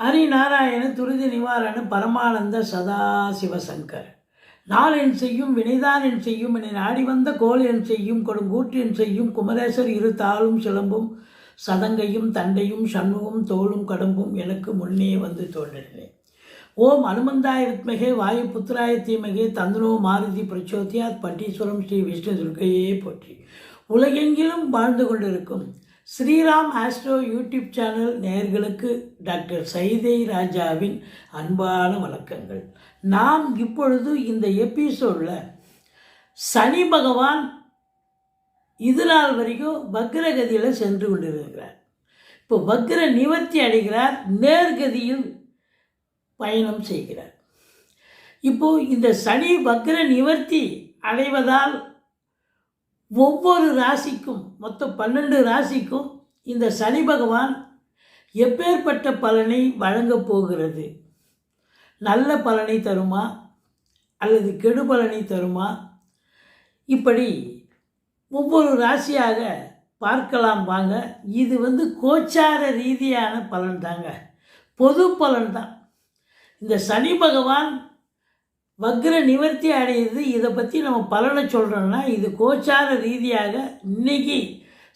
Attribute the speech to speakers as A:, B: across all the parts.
A: ஹரிநாராயண துருதி நிவாரண பரமானந்த சதாசிவசங்கர் நாள் என் செய்யும் வினைதான் என் செய்யும் என்னை நாடி வந்த கோல் என் செய்யும் கொடுங்கூற்று என் செய்யும் குமரேசர் இரு தாளும் சிலம்பும் சதங்கையும் தண்டையும் சண்முகம் தோளும் கடம்பும் எனக்கு முன்னே வந்து தோன்றினேன். ஓம் அனுமந்தாயத்மகே வாயு புத்திராய தீமகே தந்தனோ மாருதி பிரச்சோத்தியாத் பட்டீஸ்வரம் ஸ்ரீ விஷ்ணு துர்கையே போற்றி. உலகெங்கிலும் வாழ்ந்து கொண்டிருக்கும் ஸ்ரீராம் ஆஸ்ட்ரோ யூடியூப் சேனல் நேர்களுக்கு டாக்டர் சைதை ராஜாவின் அன்பான வணக்கங்கள். நாம் இப்பொழுது இந்த எபிசோடில் சனி பகவான் இது நாள் வரைக்கும் வக்ரகதியில் சென்று கொண்டிருக்கிறார். இப்போ வக்ர நிவர்த்தி அடைகிறார் நேர்கதியில் பயணம் செய்கிறார். இப்போ இந்த சனி வக்ர நிவர்த்தி அடைவதால் ஒவ்வொரு ராசிக்கும் மொத்தம் பன்னெண்டு ராசிக்கும் இந்த சனி பகவான் எப்பேற்பட்ட பலனை வழங்கப் போகிறது? நல்ல பலனை தருமா? அல்லது கெடு பலனை தருமா? இப்படி ஒவ்வொரு ராசியாக பார்க்கலாம் வாங்க. இது வந்து கோச்சார ரீதியான பலன் தாங்க. பொது பலன் தான். இந்த சனி பகவான் வக்ர நிவர்த்தி அடையுது இதை பற்றி நம்ம பலனை சொல்கிறோம்னா இது கோச்சார ரீதியாக இன்னைக்கு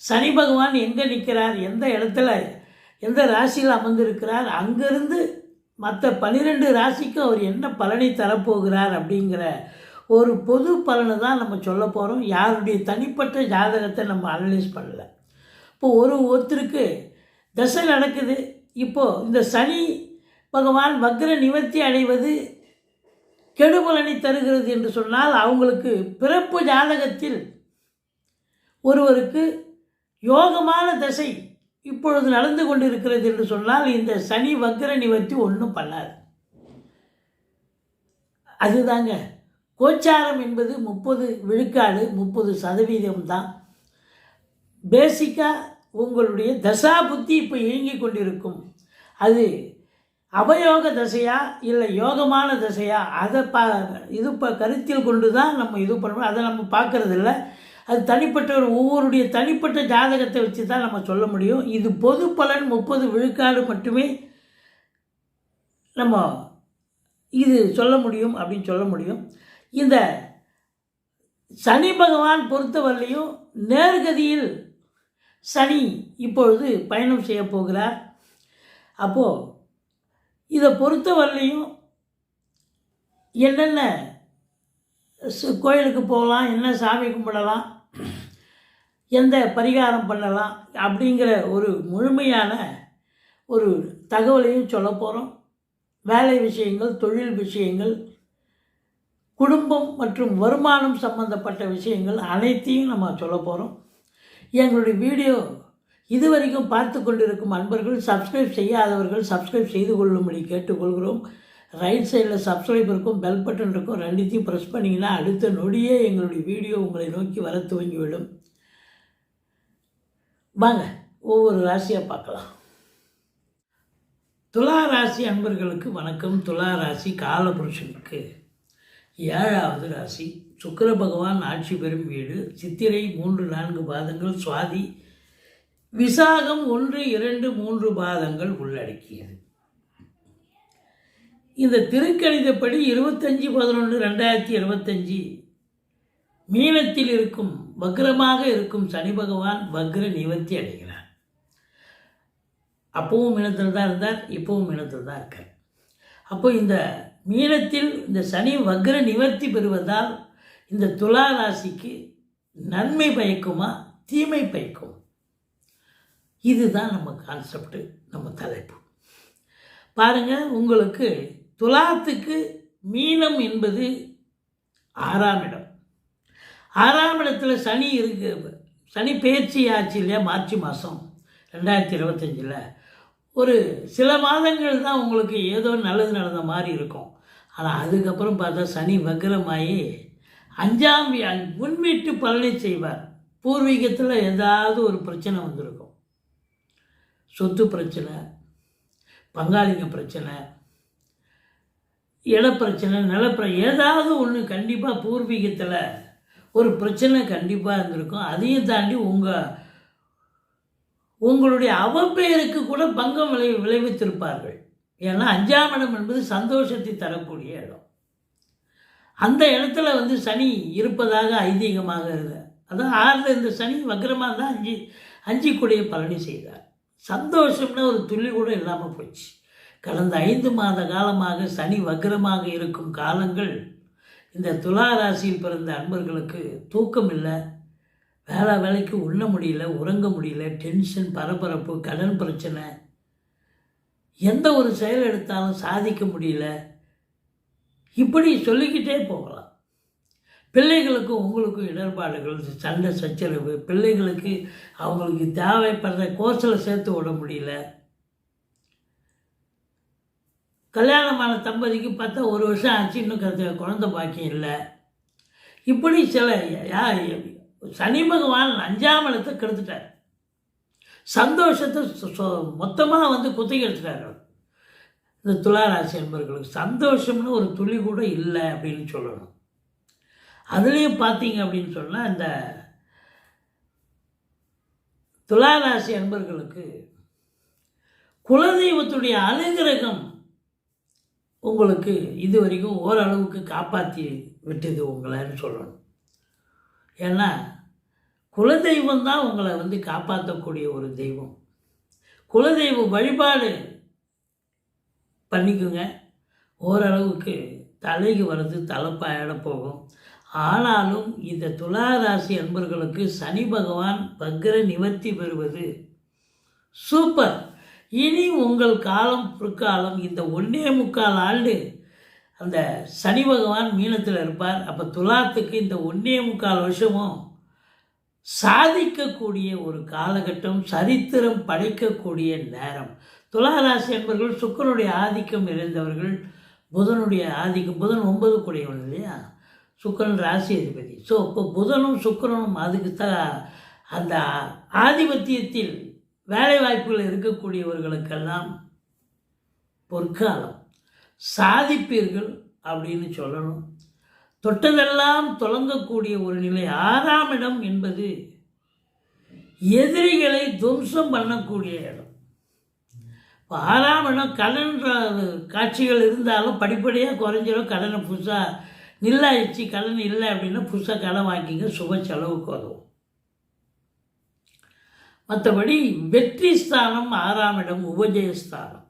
A: சனி பகவான் எங்கே நிற்கிறார் எந்த இடத்துல எந்த ராசியில் அமர்ந்திருக்கிறார் அங்கேருந்து மற்ற பன்னிரெண்டு ராசிக்கும் அவர் என்ன பலனை தரப்போகிறார் அப்படிங்கிற ஒரு பொது பலனை தான் நம்ம சொல்ல போகிறோம் யாருடைய தனிப்பட்ட ஜாதகத்தை நம்ம அனலைஸ் பண்ணல. இப்போ ஒரு ஒருத்தருக்கு தசை நடக்குது. இப்போது இந்த சனி பகவான் வக்ர நிவர்த்தி அடைவது கெடுபலனை தருகிறது என்று சொன்னால் அவங்களுக்கு பிறப்பு ஜாதகத்தில் ஒருவருக்கு யோகமான தசை இப்பொழுது நடந்து கொண்டிருக்கிறது என்று சொன்னால் இந்த சனி வக்கர நிவர்த்தி ஒன்றும் பண்ணாது. அதுதாங்க. கோச்சாரம் என்பது முப்பது விழுக்காடு முப்பது சதவீதம் தான். பேசிக்காக உங்களுடைய தசா புத்தி இப்போ இயங்கி கொண்டிருக்கும். அது அவயோக தசையா இல்லை யோகமான தசையா அதை பா இது இப்போ கருத்தில் கொண்டு தான் நம்ம இது பண்ணுறோம் அதை நம்ம பார்க்குறதில்ல. அது தனிப்பட்ட ஒரு ஒவ்வொருடைய தனிப்பட்ட ஜாதகத்தை வச்சு தான் நம்ம சொல்ல முடியும். இது பொது பலன் முப்பது விழுக்காடு மட்டுமே நம்ம இது சொல்ல முடியும் அப்படின்னு சொல்ல முடியும். இந்த சனி பகவான் பொறுத்தவரையிலையும் நேர்கதியில் சனி இப்பொழுது பயணம் செய்ய போகிறார். அப்போது இதை பொறுத்தவரையிலையும் என்னென்ன சு- கோயிலுக்கு போகலாம் என்ன சாமி கும்பிடலாம் எந்த பரிகாரம் பண்ணலாம் அப்படிங்கிற ஒரு முழுமையான ஒரு தகவலையும் சொல்ல போகிறோம் வேலை விஷயங்கள் தொழில் விஷயங்கள் குடும்பம் மற்றும் வருமானம் சம்பந்தப்பட்ட விஷயங்கள் அனைத்தையும் நம்ம சொல்ல போகிறோம் எங்களுடைய வீடியோ இதுவரைக்கும் பார்த்து கொண்டிருக்கும் அன்பர்கள் சப்ஸ்கிரைப் செய்யாதவர்கள் சப்ஸ்கிரைப் செய்து கொள்ளும்படி கேட்டுக்கொள்கிறோம். ரைட் சைடில் சப்ஸ்கிரைப் இருக்கும் பெல் பட்டன் இருக்கும் ரெண்டுத்தையும் ப்ரெஸ் பண்ணிங்கன்னா அடுத்த நொடியே எங்களுடைய வீடியோ உங்களை நோக்கி வர துவங்கிவிடும். வாங்க ஒவ்வொரு ராசியாக பார்க்கலாம். துலா ராசி அன்பர்களுக்கு வணக்கம். துலா ராசி காலபுருஷனுக்கு ஏழாவது ராசி. சுக்கர பகவான் ஆட்சி பெறும் வீடு. சித்திரை மூன்று நான்கு பாதங்கள். சுவாதி விசாகம் ஒன்று இரண்டு மூன்று பாதங்கள் உள்ளடக்கியது. இந்த திருக்கணிதப்படி இருபத்தஞ்சி பதினொன்று ரெண்டாயிரத்தி இருபத்தஞ்சி மீனத்தில் இருக்கும் வக்ரமாக இருக்கும் சனி பகவான் வக்ர நிவர்த்தி அடைகிறார். அப்பவும் மீனத்தில் தான் இருந்தார் இப்பவும் மீனத்தில் தான் இருக்கார். அப்போ இந்த மீனத்தில் இந்த சனி வக்ர நிவர்த்தி பெறுவதால் இந்த துலா ராசிக்கு நன்மை பயக்குமா தீமை பயக்கும்? இதுதான் நம்ம கான்செப்டு நம்ம தலைப்பு. பாருங்க உங்களுக்கு துலாத்துக்கு மீனம் என்பது ஆறாம் இடம். ஆறாம் இடத்துல சனி இருக்கு. சனி பேச்சு ஆச்சு இல்லையா மார்ச் மாதம் ரெண்டாயிரத்தி இருபத்தஞ்சில். ஒரு சில மாதங்கள் தான் உங்களுக்கு ஏதோ நல்லது நடந்த மாதிரி இருக்கும். ஆனால் அதுக்கப்புறம் பார்த்தா சனி வக்ரமாயி அஞ்சாம் வீ- பலனை செய்வார். பூர்வீகத்தில் ஏதாவது ஒரு பிரச்சனை வந்திருக்கும். சொத்து பிரச்சனை பங்காளிங்க பிரச்சனை இடப்பிரச்சனை நிலப்பிர ஏதாவது ஒன்று கண்டிப்பாக பூர்வீகத்தில் ஒரு பிரச்சனை கண்டிப்பாக இருந்திருக்கும். அதையும் தாண்டி உங்கள் உங்களுடைய அவப்பெயருக்கு கூட பங்கம் விளை விளைவித்திருப்பார்கள். ஏன்னா அஞ்சாம் இடம் என்பது சந்தோஷத்தை தரக்கூடிய இடம். அந்த இடத்துல வந்து சனி இருப்பதாக ஐதீகமாக இருந்தது அதான் ஆறில் இந்த சனி வக்கரமாக தான் அஞ்சு அஞ்சு கூடிய பழனி செய்தார். சந்தோஷம்னு ஒரு துள்ளி கூட இல்லாமல் போச்சு. கடந்த ஐந்து மாத காலமாக சனி வக்கரமாக இருக்கும் காலங்கள் இந்த துலா ராசியில் பிறந்த அன்பர்களுக்கு தூக்கம் இல்லை வேலை வேலைக்கு உண்ண முடியல உறங்க முடியல டென்ஷன் பரபரப்பு கடன் பிரச்சனை. எந்த ஒரு செயல் எடுத்தாலும் சாதிக்க முடியல. இப்படி சொல்லிக்கிட்டே போகலாம். பிள்ளைகளுக்கும் உங்களுக்கும் இடர்பாடுகள் சண்டை சச்சரவு. பிள்ளைகளுக்கு அவங்களுக்கு தேவைப்படுற கோர்ஸில் சேர்த்து விட முடியல. கல்யாணமான தம்பதிக்கு பார்த்தா ஒரு வருஷம் ஆச்சு இன்னும் கருத்து குழந்தை பாக்கியம் இல்லை. இப்படி சில யா சனி பகவான் அஞ்சாம் இடத்தை கெடுத்துட்டார். சந்தோஷத்தை மொத்தமாக வந்து குத்தகை எடுத்துட்டார் இந்த துளாராசி என்பவர்களுக்கு சந்தோஷம்னு ஒரு துளி கூட இல்லை அப்படின்னு சொல்லணும். அதுலேயும் பார்த்தீங்க அப்படின்னு சொன்னால் இந்த துளாராசி என்பர்களுக்கு குலதெய்வத்துடைய அனுகிரகம் உங்களுக்கு இது வரைக்கும் ஓரளவுக்கு காப்பாற்றி விட்டது உங்களைன்னு சொல்லணும். ஏன்னா குலதெய்வம் தான் உங்களை வந்து காப்பாற்றக்கூடிய ஒரு தெய்வம். குலதெய்வ வழிபாடு பண்ணிக்கோங்க. ஓரளவுக்கு தலைக்கு வர்றது தலைப்பாயிட போகும். ஆனாலும் இந்த துலா ராசி அன்பர்களுக்கு சனி பகவான் வக்ர நிவர்த்தி பெறுவது சூப்பர். இனி உங்கள் காலம் பிற்காலம் இந்த ஒன்றே முக்கால் ஆண்டு அந்த சனி பகவான் மீனத்தில் இருப்பார். அப்போ துலாத்துக்கு இந்த ஒன்றே முக்கால் வருஷமும் சாதிக்கக்கூடிய ஒரு காலகட்டம் சரித்திரம் படைக்கக்கூடிய நேரம். துளாராசி என்பவர்கள் சுக்கரனுடைய ஆதிக்கம் நிறைந்தவர்கள் புதனுடைய ஆதிக்கம் புதன் ஒன்பது கூடியவன் இல்லையா? சுக்கரன் ராசி அதிபதி. ஸோ இப்போ புதனும் சுக்கிரனும் அதுக்கு த அந்த ஆதிபத்தியத்தில் வேலை வாய்ப்புகள் இருக்கக்கூடியவர்களுக்கெல்லாம் பொற்காலம். சாதிப்பீர்கள் அப்படின்னு சொல்லணும். தொட்டதெல்லாம் தொடங்கக்கூடிய ஒரு நிலை ஆறாம் இடம் என்பது எதிரிகளை துவம்சம் பண்ணக்கூடிய இடம். இப்போ ஆறாம் இடம் கடன் காட்சிகள் இருந்தாலும் படிப்படியாக குறைஞ்சிடும் கடனை புதுசாக நில்லாயிடுச்சு கடன் இல்லை அப்படின்னா புதுசாக கடன் வாங்கிங்க சுப செலவுக்கு உதவும் மற்றபடி வெற்றி ஸ்தானம் ஆறாம் இடம் உபஜயஸ்தானம்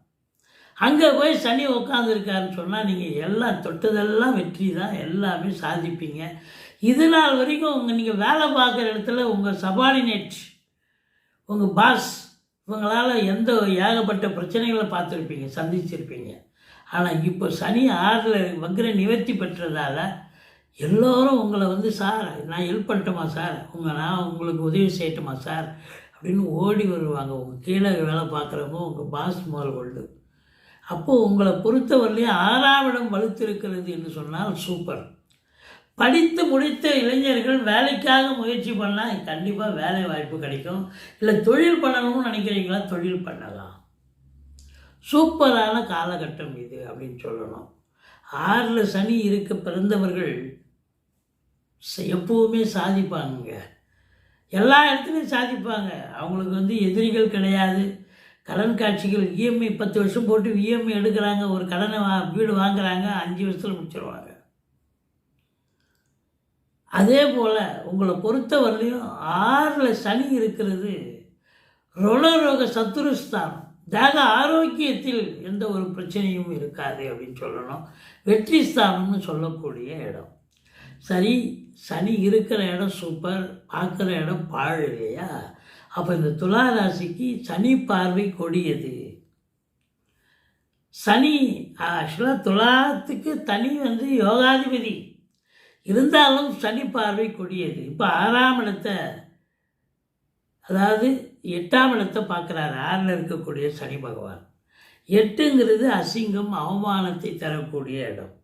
A: அங்கே போய் சனி உட்காந்துருக்காருன்னு சொன்னால் நீங்கள் எல்லாம் தொட்டதெல்லாம் வெற்றி தான் எல்லாமே சாதிப்பீங்க. இது நாள் வரைக்கும் உங்கள் நீங்கள் வேலை பார்க்குற இடத்துல உங்கள் சபார்டினேட் உங்கள் பாஸ் இவங்களால் எந்த ஏகப்பட்ட பிரச்சனைகளை பார்த்துருப்பீங்க சந்திச்சிருப்பீங்க. ஆனால் இப்போ சனி ஆறில் வக்ர நிவர்த்தி பெற்றதால் எல்லோரும் உங்களை வந்து சார் நான் ஹெல்ப் பண்ணட்டுமா சார்? உங்கள் நான் உங்களுக்கு உதவி செய்யட்டுமா சார்? அப்படின்னு ஓடி வருவாங்க. உங்கள் கீழே வேலை பார்க்குறவங்க உங்கள் பாஸ் முதல் கொண்டு. அப்போது உங்களை பொறுத்தவரையிலையும் ஆறாவிடம் வலுத்திருக்கிறது என்று சொன்னால் சூப்பர் படித்து முடித்த இளைஞர்கள் வேலைக்காக முயற்சி பண்ணால் கண்டிப்பாக வேலை வாய்ப்பு கிடைக்கும். இல்லை தொழில் பண்ணணும்னு நினைக்கிறீங்களா? தொழில் பண்ணலாம். சூப்பரான காலகட்டம் இது அப்படின்னு சொல்லணும். ஆறில் சனி இருக்க பிறந்தவர்கள் எப்பவுமே சாதிப்பாங்க எல்லா இடத்துலையும் சாதிப்பாங்க. அவங்களுக்கு வந்து எதிரிகள் கிடையாது. கடன் காட்சிகள் இஎம்ஐ பத்து வருஷம் போட்டு இஎம்ஐ எடுக்கிறாங்க. ஒரு கடனை வா வீடு வாங்குறாங்க. அஞ்சு வருஷத்தில் முடிச்சிருவாங்க. அதே போல் உங்களை பொறுத்தவரையிலையும் ஆறில் சனி இருக்கிறது ருணரோக சத்துருஸ்தானம். தேக ஆரோக்கியத்தில் எந்த ஒரு பிரச்சனையும் இருக்காது அப்படின்னு சொல்லணும். வெற்றி ஸ்தானம்னு சொல்லக்கூடிய இடம். சரி சனி இருக்கிற இடம் சூப்பர் பார்க்குற இடம் பாழ் இல்லையா? அப்போ இந்த துலா ராசிக்கு சனி பார்வை கொடியது. சனி ஆக்சுவலாக துலாத்துக்கு தனி வந்து யோகாதிபதி. இருந்தாலும் சனி பார்வை கொடியது. இப்போ ஆறாம் இடத்தை அதாவது எட்டாம் இடத்தை பார்க்குறாரு. ஆறில் இருக்கக்கூடிய சனி பகவான். எட்டுங்கிறது அசிங்கம் அவமானத்தை தரக்கூடிய இடம்.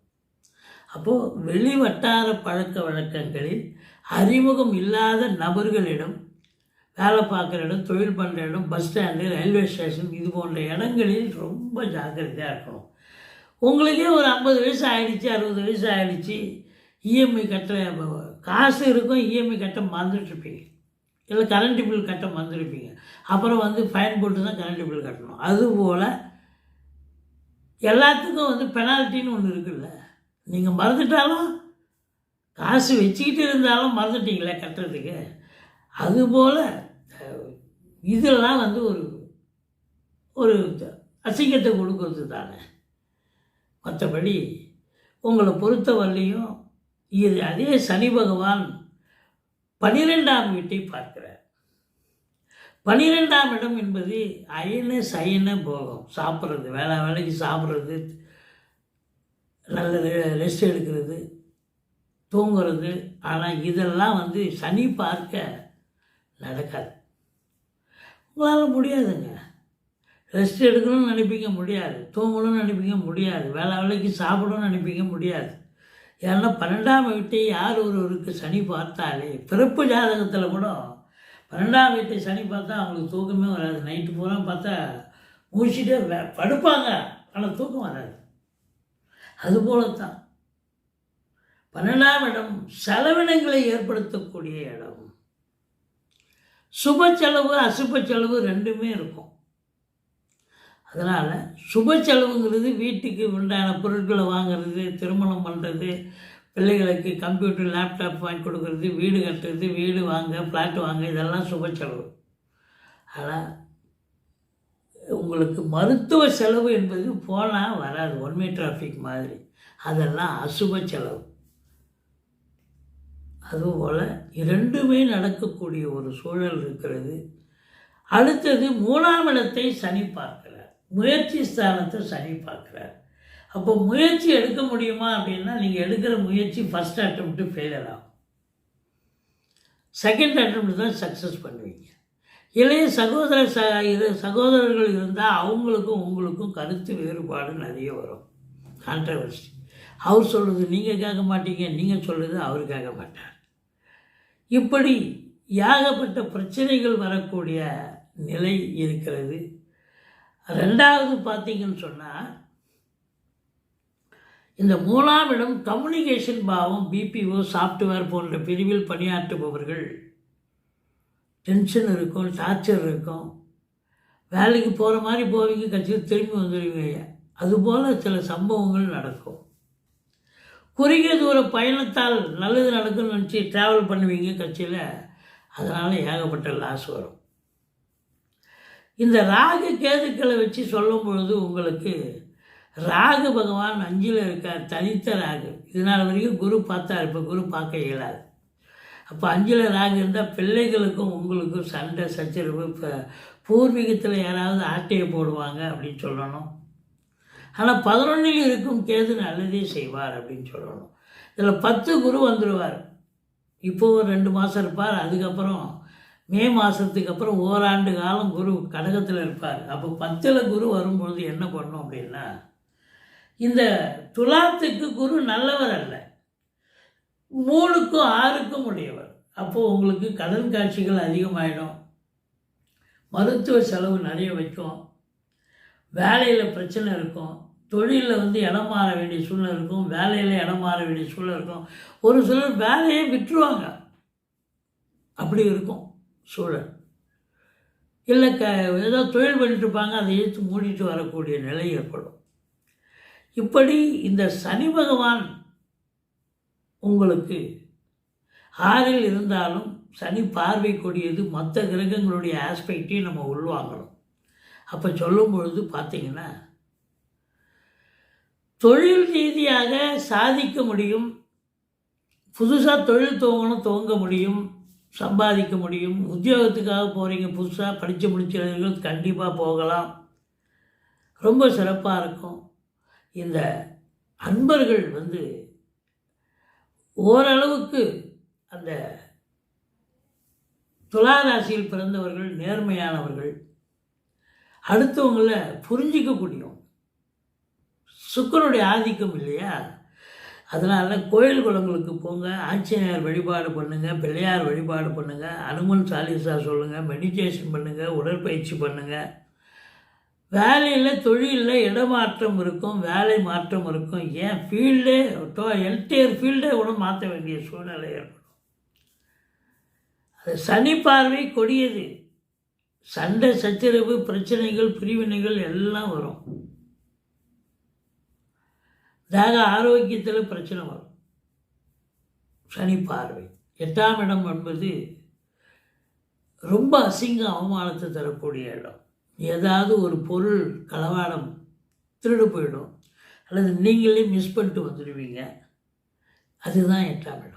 A: அப்போது வெளி வட்டார பழக்க வழக்கங்களில் அறிமுகம் இல்லாத நபர்களிடம் வேலை பார்க்குற இடம் தொழில் பண்ணுற இடம் பஸ் ஸ்டாண்டு ரயில்வே ஸ்டேஷன் இது போன்ற இடங்களில் ரொம்ப ஜாக்கிரதையாக இருக்கணும். உங்களுக்கே ஒரு ஐம்பது வயசு ஆகிடுச்சு அறுபது வயசு ஆகிடுச்சு இஎம்ஐ கட்ட காசு இருக்கும் இஎம்ஐ கட்ட மறந்துட்டுருப்பீங்க. இல்லை கரண்ட் பில் கட்ட மறந்துருப்பீங்க அப்புறம் வந்து ஃபைன் போட்டு தான் கரண்ட் பில் கட்டணும். அதுபோல் எல்லாத்துக்கும் வந்து பெனால்ட்டின்னு ஒன்று இருக்குல்ல. நீங்கள் மறந்துட்டாலும் காசு வச்சுக்கிட்டு இருந்தாலும் மறந்துட்டீங்களே கட்டுறதுக்கு. அதுபோல் இதெல்லாம் வந்து ஒரு ஒரு அசிங்கத்தை கொடுக்கறது தானே மற்றபடி உங்களை பொறுத்தவரையிலையும் இது அதே சனி பகவான் பனிரெண்டாம் வீட்டை பார்க்கிறார். பனிரெண்டாம் இடம் என்பது அயன சயன போகம். சாப்பிட்றது வேலை வேலைக்கு சாப்பிட்றது நல்ல ரெஸ்ட் எடுக்கிறது தூங்கிறது. ஆனால் இதெல்லாம் வந்து சனி பார்க்க நடக்காது. உங்களால் முடியாதுங்க. ரெஸ்ட் எடுக்கணும்னு நினைப்பிக்க முடியாது. தூங்கணும்னு நினைப்பிக்க முடியாது. வேலை வேலைக்கு சாப்பிடணும்னு நினைப்பிக்க முடியாது. ஏன்னா பன்னெண்டாம் வீட்டை யார் ஒருவருக்கு சனி பார்த்தாலே பிறப்பு ஜாதகத்தில் கூட பன்னெண்டாம் வீட்டை சனி பார்த்தா அவங்களுக்கு தூக்கமே வராது. நைட்டு பூரா பார்த்தா மூச்சிட்டே படுப்பாங்க. ஆனால் தூக்கம் வராது. அதுபோல தான் பன்னெண்டாம் இடம் செலவினங்களை ஏற்படுத்தக்கூடிய இடம். சுப செலவு அசுப செலவு ரெண்டுமே இருக்கும். அதனால் சுப செலவுங்கிறது வீட்டுக்கு உண்டான பொருட்களை வாங்குறது திருமணம் பண்ணுறது பிள்ளைகளுக்கு கம்ப்யூட்டர் லேப்டாப் வாங்கி கொடுக்கறது வீடு கட்டுறது வீடு வாங்க ஃப்ளாட் வாங்க இதெல்லாம் சுப செலவு. ஆனால் உங்களுக்கு மருத்துவ செலவு என்பது போனால் வராது. ஒன்மே டிராஃபிக் மாதிரி. அதெல்லாம் அசுப செலவு. அதுபோல் இரண்டுமே நடக்கக்கூடிய ஒரு சூழல் இருக்கிறது. அடுத்தது மூணாம் இடத்தை சனி பார்க்கிறார். முயற்சி ஸ்தானத்தை சனி பார்க்கிறார். அப்போ முயற்சி எடுக்க முடியுமா அப்படின்னா நீங்கள் எடுக்கிற முயற்சி ஃபஸ்ட் அட்டம்ப்ட்டு ஃபெயிலியர் ஆகும். செகண்ட் அட்டம்ப்ட் தான் சக்ஸஸ் பண்ணுவீங்க. இளைய சகோதர ச இது சகோதரர்கள் இருந்தால் அவங்களுக்கும் உங்களுக்கும் கருத்து வேறுபாடு நிறைய வரும். கான்ட்ரவர்சி அவர் சொல்கிறது நீங்கள் கேட்க மாட்டீங்க நீங்கள் சொல்கிறது அவர் கேட்க மாட்டார். இப்படி ஏகப்பட்ட பிரச்சனைகள் வரக்கூடிய நிலை இருக்கிறது. ரெண்டாவது பார்த்தீங்கன்னு சொன்னால் இந்த மூணாம் இடம் கம்யூனிகேஷன் பாவம் பிபிஓ சாஃப்ட்வேர் போன்ற பிரிவில் பணியாற்றுபவர்கள் டென்ஷன் இருக்கும் டார்ச்சர் இருக்கும். வேலைக்கு போகிற மாதிரி போவீங்க கட்சியில் திரும்பி வந்துடுவீங்க அதுபோல் சில சம்பவங்கள் நடக்கும். குறுகிய தூர பயணத்தால் நல்லது நடக்கும்னு நினச்சி ட்ராவல் பண்ணுவீங்க கட்சியில். அதனால் ஏகப்பட்ட லாஸ் வரும். இந்த ராகு கேதுக்களை வச்சு சொல்லும் பொழுது உங்களுக்கு ராகு பகவான் அஞ்சில் இருக்கார் தனித்த ராகு. இதனால் வரைக்கும் குரு பார்த்தா இப்போ குரு பார்க்க இயலாது. அப்போ அஞ்சில் ராகு இருந்தால் பிள்ளைகளுக்கும் உங்களுக்கும் சண்டை சச்சரவு இப்போ பூர்வீகத்தில் யாராவது ஆட்டையை போடுவாங்க அப்படின்னு சொல்லணும். ஆனால் பதினொன்றில் இருக்கும் கேது நல்லதே செய்வார் அப்படின்னு சொல்லணும். இதில் பத்து குரு வந்துடுவார் இப்போவும் ரெண்டு மாதம் இருப்பார். அதுக்கப்புறம் மே மாதத்துக்கு அப்புறம் ஓராண்டு காலம் குரு கடகத்தில் இருப்பார். அப்போ பத்தில் குரு வரும்பொழுது என்ன பண்ணும் அப்படின்னா இந்த துலாத்துக்கு குரு நல்லவர் அல்ல. மூணுக்கும் ஆறுக்கும் உடையவர். அப்போது உங்களுக்கு கடன் காட்சிகள் அதிகமாயிடும். மருத்துவ செலவு நிறைய வைக்கும். வேலையில் பிரச்சனை இருக்கும். தொழிலில் வந்து இடம் மாற வேண்டிய சூழ்நிலை இருக்கும். வேலையில் இடம் மாற வேண்டிய சூழ்நிலை இருக்கும். ஒரு சிலர் வேலையை விட்டுருவாங்க. அப்படி இருக்கும் சூழல். இல்லை க ஏதோ தொழில் பண்ணிட்டு இருப்பாங்க. அதை எடுத்து மூடிட்டு வரக்கூடிய நிலை ஏற்படும். இப்படி இந்த சனி பகவான் உங்களுக்கு. ஆறில் இருந்தாலும் சனி பார்வை கொடியது மற்ற கிரகங்களுடைய ஆஸ்பெக்டையும் நம்ம உள்வாங்கணும். அப்போ சொல்லும் பொழுது பார்த்தீங்கன்னா தொழில் ரீதியாக சாதிக்க முடியும் புதுசாக தொழில் துவங்கணும் துவங்க முடியும் சம்பாதிக்க முடியும் உத்தியோகத்துக்காக போகிறீங்க புதுசாக படித்து முடிச்சவர்கள் கண்டிப்பாக போகலாம். ரொம்ப சிறப்பாக இருக்கும். இந்த அன்பர்கள் வந்து ஓரளவுக்கு அந்த துளாராசியில் பிறந்தவர்கள் நேர்மையானவர்கள் அடுத்தவங்கள புரிஞ்சிக்கக்கூடியவங்க. சுக்கரனுடைய ஆதிக்கம் இல்லையா? அதனால் கோயில் குளங்களுக்கு போங்க ஆஞ்சநேயர் வழிபாடு பண்ணுங்கள் பிள்ளையார் வழிபாடு பண்ணுங்கள் அனுமன் சாலிசா சொல்லுங்கள் மெடிடேஷன் பண்ணுங்கள் உடற்பயிற்சி பண்ணுங்கள் வேலையில் தொழிலில் இடமாற்றம் இருக்கும் வேலை மாற்றம் இருக்கும். ஏன்? ஃபீல்டே என்டையர் ஃபீல்டே கூட மாற்ற வேண்டிய சூழ்நிலை ஏற்படும். அது சனி பார்வை கொடியது. சண்டை சச்சரவு பிரச்சனைகள் பிரிவினைகள் எல்லாம் வரும். தேக ஆரோக்கியத்தில் பிரச்சனை வரும். சனி பார்வை. எட்டாம் இடம் என்பது ரொம்ப அசிங்க அவமானத்தை தரக்கூடிய இடம். ஏதாவது ஒரு பொருள் களவாடம் திருடு போயிடும். அல்லது நீங்களே மிஸ் பண்ணிட்டு வந்துடுவீங்க. அதுதான் எட்டாம் இடம்.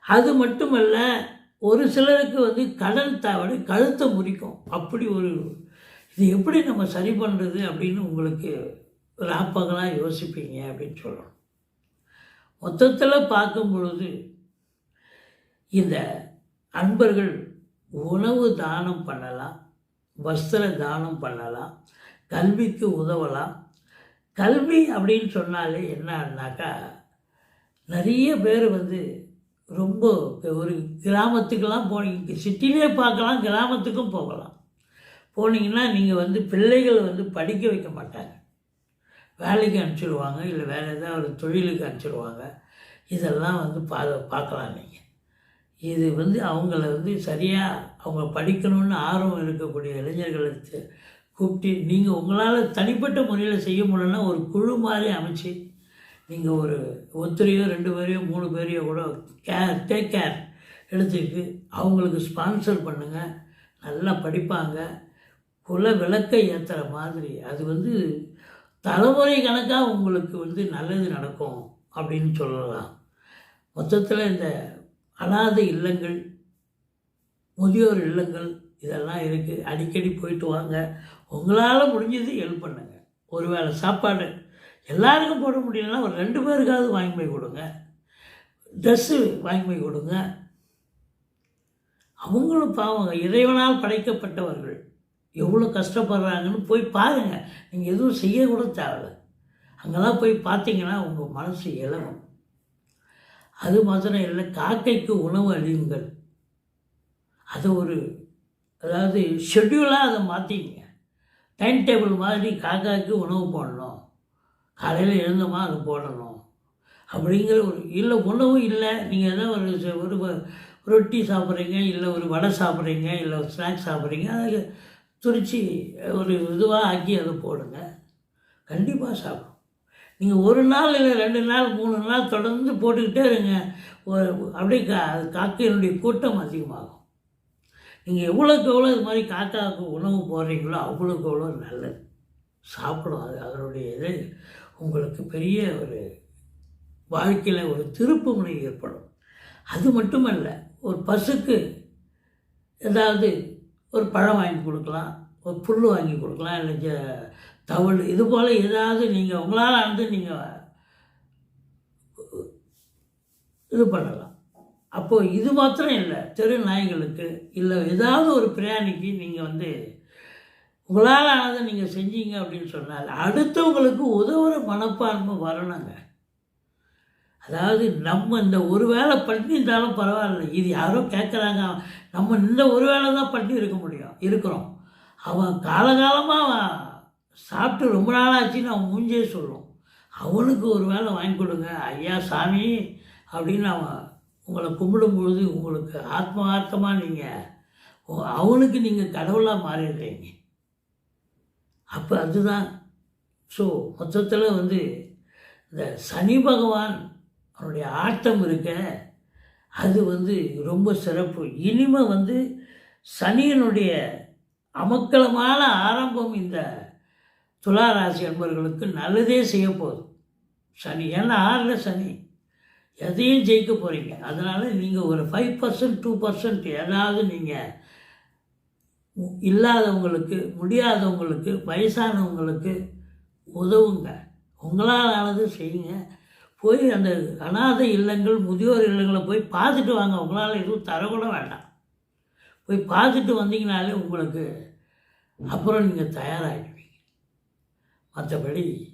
A: அது மட்டுமல்ல ஒரு சிலருக்கு வந்து கடன் தவறு கழுத்தை முறிக்கும். அப்படி ஒரு இது எப்படி நம்ம சரி பண்ணுறது அப்படின்னு உங்களுக்கு ராப்பகலாக யோசிப்பீங்க அப்படின்னு சொல்லணும். மொத்தத்தில் பார்க்கும் பொழுது இந்த அன்பர்கள் உணவு தானம் பண்ணலாம். வஸ்திர தானம் பண்ணலாம் கல்விக்கு உதவலாம். கல்வி அப்படின்னு சொன்னாலே என்னன்னாக்கா நிறைய பேர் வந்து ரொம்ப ஒரு கிராமத்துக்கெல்லாம் போனீங்க சிட்டிலே பார்க்கலாம் கிராமத்துக்கும் போகலாம். போனீங்கன்னா நீங்கள் வந்து பிள்ளைகளை வந்து படிக்க வைக்க மாட்டாங்க. வேலைக்கு அனுப்பிச்சிடுவாங்க இல்லை வேறு ஏதாவது ஒரு தொழிலுக்கு அனுப்பிச்சிடுவாங்க. இதெல்லாம் வந்து பா பார்க்கலாம் நீங்கள் இது வந்து அவங்கள வந்து சரியாக அவங்க படிக்கணும்னு ஆர்வம் இருக்கக்கூடிய இளைஞர்களுக்கு கூப்பிட்டு நீங்கள் உங்களால் தனிப்பட்ட முறையில் செய்ய முடியலன்னா ஒரு குழு மாதிரி அமைச்சு நீங்கள் ஒரு ஒத்தரையோ ரெண்டு பேரையோ மூணு பேரையோ கூட கேர் டேக் கேர் எடுத்துக்கு அவங்களுக்கு ஸ்பான்சர் பண்ணுங்கள் நல்லா படிப்பாங்க. குல விளக்கை ஏற்றுற மாதிரி அது வந்து தலைமுறை கணக்காக உங்களுக்கு வந்து நல்லது நடக்கும் அப்படின்னு சொல்லலாம். மொத்தத்தில் இந்த அனாதை இல்லங்கள் முதியோர் இல்லங்கள் இதெல்லாம் இருக்குது அடிக்கடி போயிட்டு வாங்க. உங்களால் முடிஞ்சது ஹெல்ப் பண்ணுங்க. ஒருவேளை சாப்பாடு எல்லாருக்கும் போட முடியலன்னா ஒரு ரெண்டு பேருக்காவது வாங்கி போய் கொடுங்க. ட்ரெஸ்ஸு வாங்கி போய் கொடுங்க. அவங்களும் பாவங்க இறைவனால் படைக்கப்பட்டவர்கள். எவ்வளோ கஷ்டப்படுறாங்கன்னு போய் பாருங்கள் நீங்கள் எதுவும் செய்யக்கூட தேவை அங்கெல்லாம் போய் பார்த்தீங்கன்னா உங்கள் மனசு இளவும். அது மாத்திரம் இல்லை காக்கைக்கு உணவு அழியுங்கள். அது ஒரு அதாவது ஷெட்யூலாக அதை மாற்றிங்க டைம் டேபிள் மாதிரி காக்காக்கு உணவு போடணும். காலையில் எழுந்தோமா அது போடணும். அப்படிங்கிற ஒரு இல்லை உணவும் இல்லை நீங்கள் எதோ ஒரு ஒரு ரொட்டி சாப்பிட்றீங்க இல்லை ஒரு வடை சாப்பிட்றீங்க இல்லை ஒரு ஸ்நாக்ஸ் சாப்பிட்றீங்க அதை துரித்து ஒரு இதுவாக ஆக்கி அதை போடுங்க. கண்டிப்பாக சாப்பிடும். நீங்கள் ஒரு நாள் இல்லை ரெண்டு நாள் மூணு நாள் தொடர்ந்து போட்டுக்கிட்டே இருங்க. ஒரு அப்படியே கா காக்கையினுடைய கூட்டம் அதிகமாகும். நீங்கள் எவ்வளோக்கு எவ்வளோ இது மாதிரி காக்காவுக்கு உணவு போடுறீங்களோ அவ்வளோக்கு எவ்வளோ நல்லது. சாப்பிடும். அது அதனுடைய இது உங்களுக்கு பெரிய ஒரு வாழ்க்கையில் ஒரு திருப்பு முனை ஏற்படும். அது மட்டுமல்ல ஒரு பசுக்கு ஏதாவது ஒரு பழம் வாங்கி கொடுக்கலாம் ஒரு புல் வாங்கி கொடுக்கலாம் இல்லை ஜ- இது போல் ஏதாவது நீங்கள் உங்களால் வந்து நீங்கள் இது பண்ணலாம். அப்போது இது மாத்திரம் இல்லை தெரு நாய்களுக்கு இல்லை ஏதாவது ஒரு பிரயாணிக்கு நீங்கள் வந்து உங்களால் ஆனதை நீங்கள் செஞ்சீங்க அப்படின்னு சொன்னால் அடுத்தவங்களுக்கு உதவுற மனப்பான்மை வரணுங்க. அதாவது நம்ம இந்த ஒரு வேளை பண்ணியிருந்தாலும் பரவாயில்ல. இது யாரோ கேட்குறாங்க நம்ம இந்த ஒரு வேளை தான் பண்ணி இருக்க முடியும். இருக்கிறோம். அவன் காலகாலமாக சாப்பிட்டு ரொம்ப நாளாச்சுன்னு அவன் மூஞ்சே சொல்லும். அவனுக்கு ஒரு வேளை வாங்கி கொடுங்க. ஐயா சாமி அப்படின்னு அவன் உங்களை கும்பிடும் பொழுது உங்களுக்கு ஆத்மார்த்தமாக நீங்கள் அவனுக்கு நீங்கள் கடவுளாக மாறிடுறீங்க. அப்போ அதுதான். ஸோ மொத்தத்தில் வந்து இந்த சனி பகவான் அவனுடைய ஆட்டம் இருக்க அது வந்து ரொம்ப சிறப்பு. இனிமே வந்து சனியினுடைய அமக்கலமான ஆரம்பம் இந்த துலா ராசி அன்பர்களுக்கு நல்லதே செய்ய போகுது. சனி ஏன்னா ஆறில் சனி. எதையும் ஜெயிக்க போகிறீங்க அதனால் நீங்கள் ஒரு ஃபைவ் பர்சன்ட் டூ பர்சன்ட் ஏதாவது நீங்கள் இல்லாதவங்களுக்கு முடியாதவங்களுக்கு வயசானவங்களுக்கு உதவுங்க. உங்களால் ஆனது செய்யுங்க. போய் அந்த அனாதை இல்லங்கள் முதியோர் இல்லங்களை போய் பார்த்துட்டு வாங்க. உங்களால் எதுவும் தரக்கூட வேண்டாம். போய் பார்த்துட்டு வந்தீங்கனாலே உங்களுக்கு அப்புறம் நீங்கள் தயாராகிடுவீங்க. மற்றபடி